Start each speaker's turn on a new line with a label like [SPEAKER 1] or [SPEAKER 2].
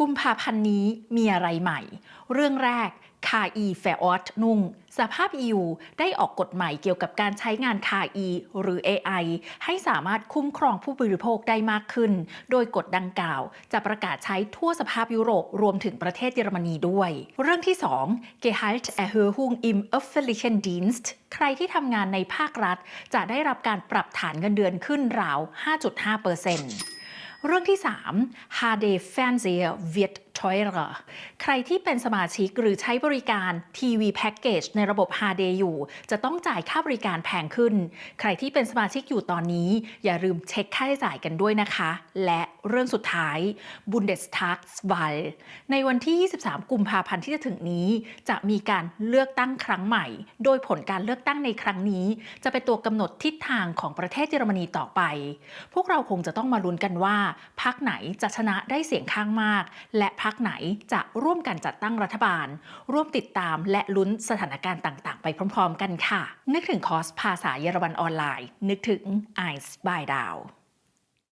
[SPEAKER 1] กุมภาพันธ์นี้มีอะไรใหม่ เรื่องแรกคาอีแฟออตนุ่ง สภาพ EU ได้ออกกฎใหม่เกี่ยวกับการใช้งานคาอีหรือ AI ให้สามารถคุ้มครองผู้บริโภคได้มากขึ้น โดยกฎดังกล่าว จะประกาศใช้ทั่วสภาพยุโรปรวมถึงประเทศเยอรมนีด้วย เรื่องที่ 2 Gehalt Erhöhung im öffentlichen Dienst ใครที่ทำงานในภาครัฐ จะได้รับการปรับฐานเงินเดือนขึ้นราว 5.5% เรื่องที่ 3 HD Fernseher wird teurer ใครที่เป็นสมาชิกหรือใช้บริการทีวีแพ็กเกจในระบบ HD อยู่ จะต้องจ่ายค่าบริการแพงขึ้น ใครที่เป็นสมาชิกอยู่ตอนนี้ อย่าลืมเช็คค่าใช้จ่ายกันด้วยนะคะ และเรื่องสุดท้าย Bundestag w a l ในวันที่ 23 กุมภาพันธ์ที่จะถึงนี้ จะมีการเลือกตั้งครั้งใหม่ โดยผลการเลือกตั้งในครั้งนี้ จะเป็นตัวกำหนดทิศทางของประเทศเยอรมนีต่อไป พวกเราคงจะต้องมาลุ้นกันว่าพรรคไหนจะชนะได้เสียงข้างมาก และพรรคไหนจะร่วมกันจัดตั้งรัฐบาล ร่วมติดตามและลุ้นสถานการณ์ต่าง ๆ ไปพร้อม ๆ กันค่ะ นึกถึงคอร์สภาษาเยอรมันออนไลน์ นึกถึง i อ e by Dow